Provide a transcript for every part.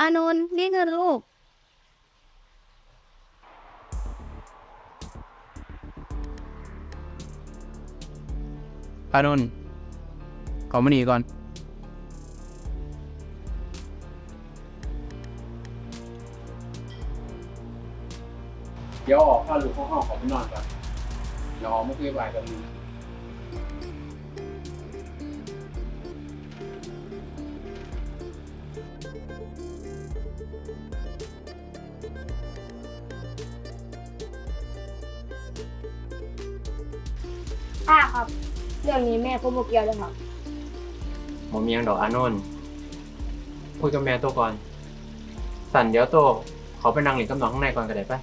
อานนท์นี่เงินลูก อานนท์ขอมานี่ก่อน เดี๋ยวออกพาลูกเข้าห้องขอไปนอนก่อนเดี๋ยวออกมาคุยบายกันลืม ค่ะครับ เรื่องนี้แม่ผมบอกเกี่ยวเลยครับ ผมมียังดอกอานนท์คุยกับแม่ตัวก่อน สั่นเดี๋ยวโตวเขาไปนั่งหลินกับน้องข้างในก่อนก็ได้ปะ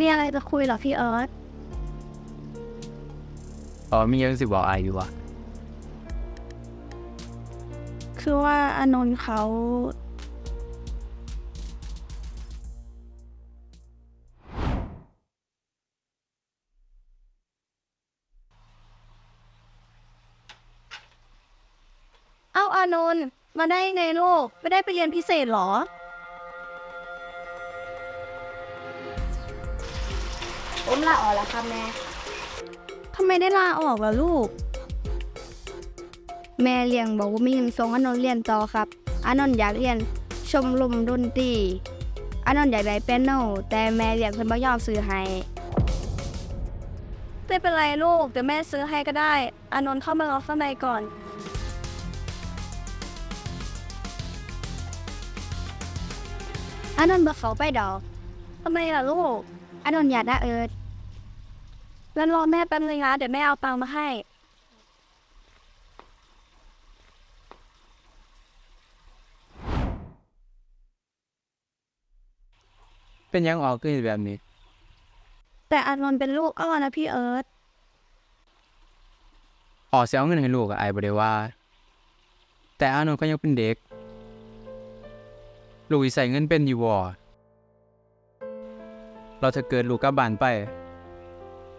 มีอะไรจะคุยเหรอพี่เอิร์ธ อ๋อมียังสิบอกอายอยู่วะ คือว่าอานนท์เขา เอ้าอานนท์มาได้ไงลูกไม่ได้ไปเรียนพิเศษเหรอ ผมลาออกแล้วครับแม่ ทำไมได้ลาออกล่ะลูก แม่เลี้ยงบอกว่ามีเงินส่งอานนท์เรียนต่อครับอานนท์อยากเรียนชมรมดนตรีอานนท์อยากได้เปียโนแต่แม่เลี้ยงเพิ่นบ่ยอมซื้อให้ไม่เป็นไรลูกเดี๋ยวแม่ซื้อให้ก็ได้ อานนท์เข้ามารอข้างในก่อน อานนท์บ่เข้าไปดอกทำไมล่ะลูก อานนท์อยากได้เอิร์ดงั้นรอแม่แป๊บนึงนะเดี๋ยวแม่เอาตังค์มาให้ เป็นยังออกขึ้นแบบนี้ แต่อานนท์เป็นลูกอ้อนะพี่เอิร์ธออกเสียเอาเงินให้ลูกอะอายบ่ได้ว่า แต่อานนท์ก็ยังเป็นเด็ก ลูกสิใส่เงินเป็นอยู่บ่เราถ้าเกิดลูกกลับบ้านไป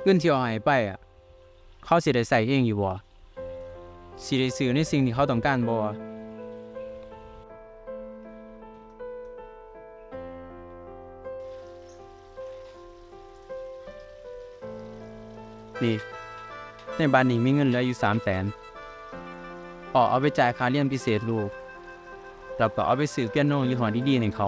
เงินที่เอาให้ไปอะเขาสิได้ใส่เองอยู่บ่สิได้ซื้อในสิ่งที่เขาต้องการบ่ นี่ ในบ้านนี้มีเงินเหลืออยู่สามแสนออเอาไปจ่ายค่าเรียนพิเศษลูกแล้วก็เอาไปซื้อเปียโนยี่ห้อดีๆให้เขา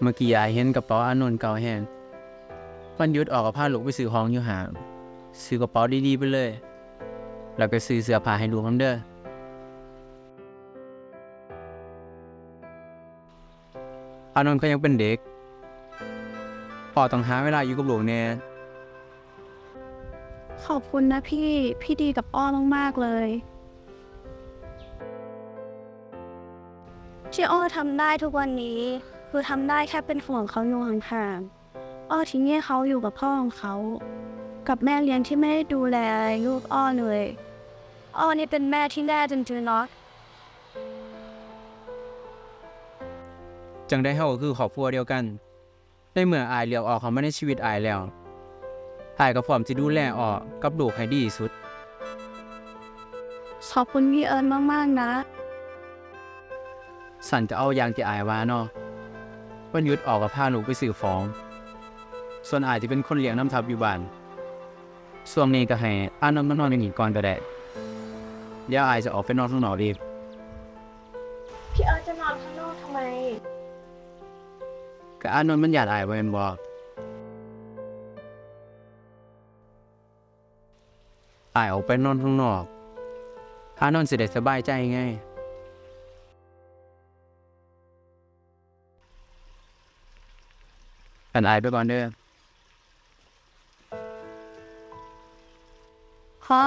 เมื่อกี้ยายเห็นกระเป๋าอานนท์เก่าแห้งวันยุดออกกับพาลูกไปซื้อของอยู่ห่างซื้อกระเป๋าดีๆไปเลย แล้วก็ซื้อเสื้อผ้าให้ลูกน้ำเด้อ อานนท์ก็ยังเป็นเด็กพ่อต้องหาเวลาอยู่กับลูกแน่ขอบคุณนะพี่ พี่ดีกับอ้อมากๆเลย ที่อ้อทำได้ทุกวันนี้ คือทำได้แค่เป็นห่วงเขาอยู่ห่างๆอ้อทิ้งให้เขาอยู่กับพ่อของเขา กับแม่เลี้ยงที่ไม่ได้ดูแลลูกอ้อเลย อ้อนี่เป็นแม่ที่แน่จริงๆเนาะ จังได้เฮาก็คือครอบครัวเดียวกัน ในเมื่ออายเลือกออกเขามาในชีวิตอายแล้วอายก็พร้อมสิดูแลออกกับลูกให้ดีที่สุด ขอบคุณพี่เอิญมากๆนะ สันจะเอาอย่างที่อายว่าเนาะวันหยุดออกกับพาลูกไปซื้อของ ส่วนอายที่เป็นคนเลี้ยงน้ำทับอยู่บ้านส่วนนี้ก็ให้อานนท์มานอนอยู่นี่ก่อนก็ได้เดี๋ยวอายจะออกไปนอนข้างนอกอีกพี่เอิญจะนอนข้างนอกทำไม ก็อานนท์มันอยากอายบ่แม่นบ่อายออกไปนอนข้างนอก อานนท์สิได้สบายใจไงกันอายไปก่อนเด้อพ่อ